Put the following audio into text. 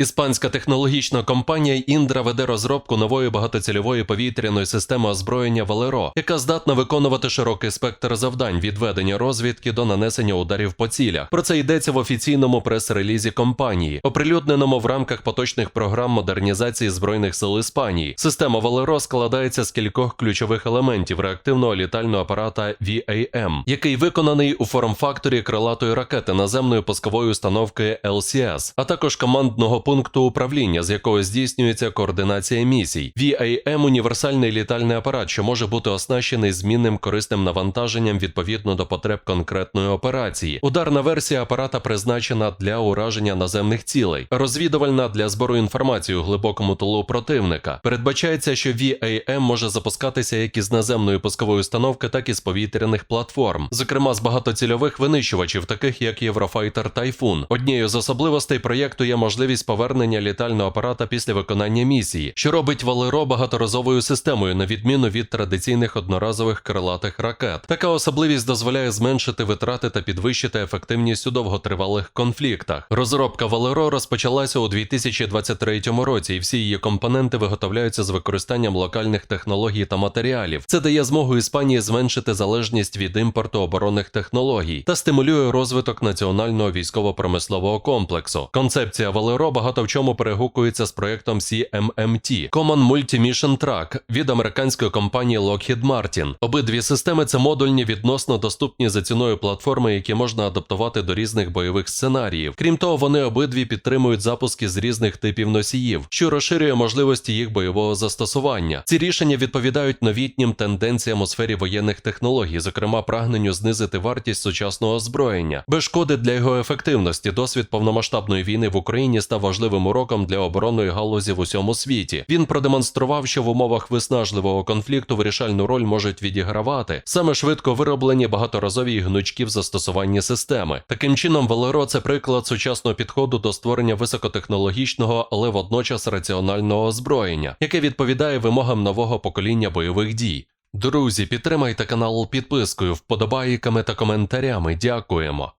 Іспанська технологічна компанія Індра веде розробку нової багатоцільової повітряної системи озброєння Валеро, яка здатна виконувати широкий спектр завдань від ведення розвідки до нанесення ударів по цілях. Про це йдеться в офіційному прес-релізі компанії, оприлюдненому в рамках поточних програм модернізації збройних сил Іспанії. Система Валеро складається з кількох ключових елементів реактивного літального апарата VAM, який виконаний у форм-факторі крилатої ракети наземної пускової установки LCS, а також командного пункту управління, з якого здійснюється координація місій. VAM – універсальний літальний апарат, що може бути оснащений змінним корисним навантаженням відповідно до потреб конкретної операції. Ударна версія апарата призначена для ураження наземних цілей, розвідувальна для збору інформації у глибокому тилу противника. Передбачається, що VAM може запускатися як із наземної пускової установки, так і з повітряних платформ, зокрема з багатоцільових винищувачів, таких як Єврофайтер Тайфун. Однією з особливостей проєкту є можливість повернення літального апарата після виконання місії, що робить Валеро багаторазовою системою, на відміну від традиційних одноразових крилатих ракет. Така особливість дозволяє зменшити витрати та підвищити ефективність у довготривалих конфліктах. Розробка Валеро розпочалася у 2023 році, і всі її компоненти виготовляються з використанням локальних технологій та матеріалів. Це дає змогу Іспанії зменшити залежність від імпорту оборонних технологій та стимулює розвиток національного військово-промислового комплексу. Концепція Валеро багато в чому перегукується з проектом CMMT – Common Multi-Mission Track від американської компанії Lockheed Martin. Обидві системи це модульні відносно доступні за ціною платформи, які можна адаптувати до різних бойових сценаріїв. Крім того, вони обидві підтримують запуски з різних типів носіїв, що розширює можливості їх бойового застосування. Ці рішення відповідають новітнім тенденціям у сфері воєнних технологій, зокрема прагненню знизити вартість сучасного озброєння. Без шкоди для його ефективності досвід повномасштабної війни в Україні став важливим уроком для оборонної галузі в усьому світі. Він продемонстрував, що в умовах виснажливого конфлікту вирішальну роль можуть відігравати саме швидко вироблені багаторазові і гнучкі в застосуванні системи. Таким чином, Велеро це приклад сучасного підходу до створення високотехнологічного, але водночас раціонального озброєння, яке відповідає вимогам нового покоління бойових дій. Друзі, підтримайте канал підпискою, вподобайками та коментарями. Дякуємо.